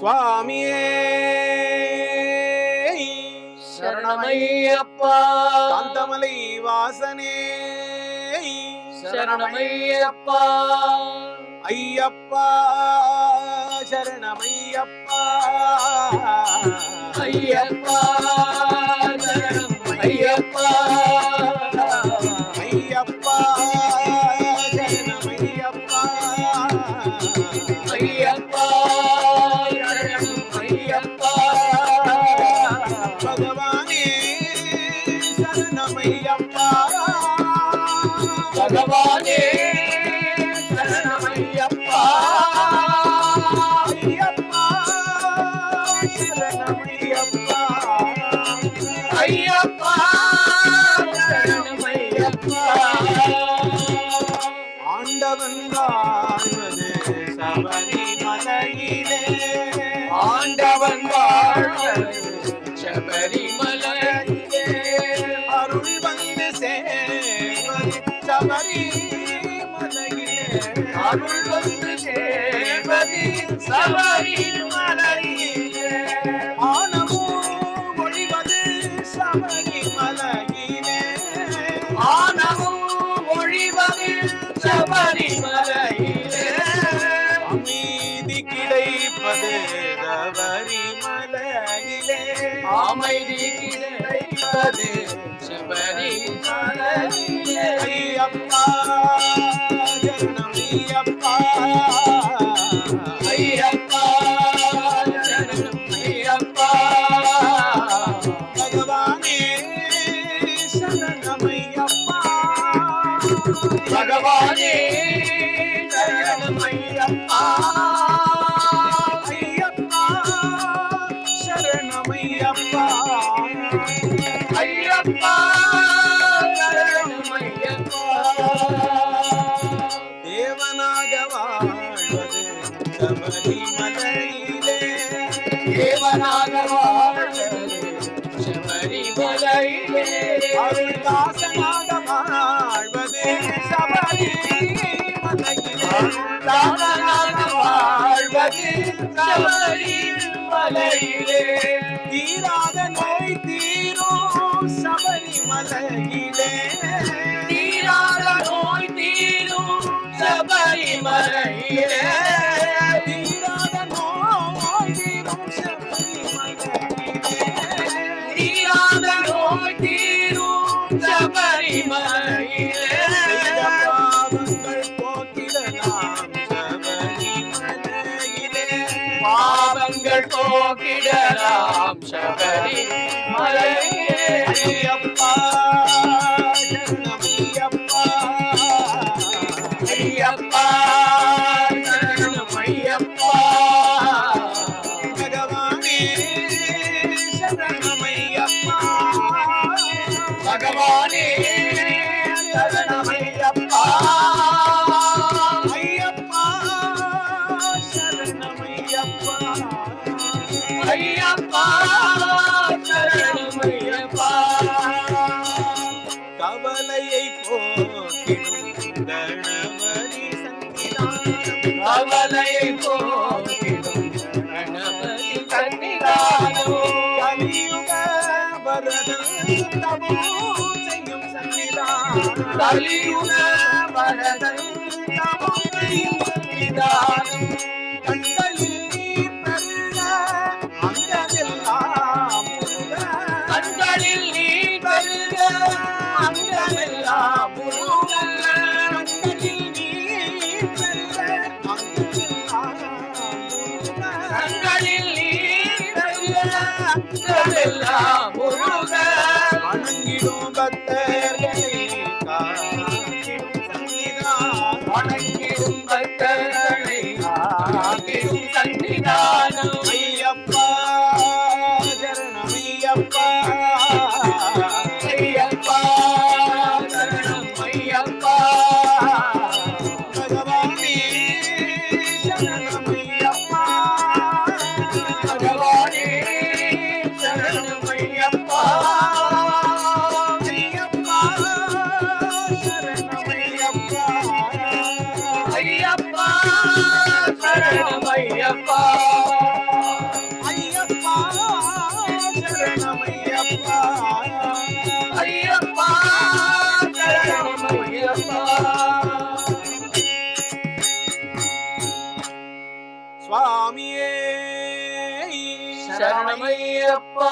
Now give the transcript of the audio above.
சுவாமியே. சரணமையப்பா. காந்தமலை வாசனே. சரணமையப்பா. ஐயப்பா சரணமையப்பா. ஐயப்பா ஐயப்பா ஐயப்பா சரணமையப்பா. ஐயப்பா. பகவானே அருள் வந்து சேர்வதி சபரிமலையிலே ஆனமும் ஒழிவது சபரிமலையிலே ஆனமும் ஒழிவதில் சபரிமலையிலே அமைதி கிடைப்பது சபரிமலையிலே அமைதி கிடைப்பது சபரிமலையிலே ஐயப்பா. ஜனமையப்பா தேவனாக வாழ்வது சபரிமலையிலே தேவனாக வாழ்வது சபரிமலையிலே அருள்தாசனாக வாழ்வது சபரிமலையிலே தானாக வாழ்வது சபரிமலையிலே தீராத நோய் சபரிமலையிலே தீராத நோய் தீரும் சபரிமலையிலே தீராத நோய் தீரும் பாவங்கள் போக்கிடலாம் பாவங்கள் போக்கிடலாம் சபரி மலையே. அப்பா சங்கிதானம் கவலையை சன்னிதானம் கலியுக வரதன் தவம் செய்யும் சன்னிதானம் கலியுக வரதன் தவம் செய்யும் சன்னிதானம் கண்களில் நீர் பருக அங்கமெல்லாம் முருக வணங்கிடும் பக்தர்களை. வணங்கிடும் பக்தர்களை ஆகிடும் சன்னிதானம் ஐயப்பா சரணமையப்பா ஐயப்பா. சரணமையப்பா.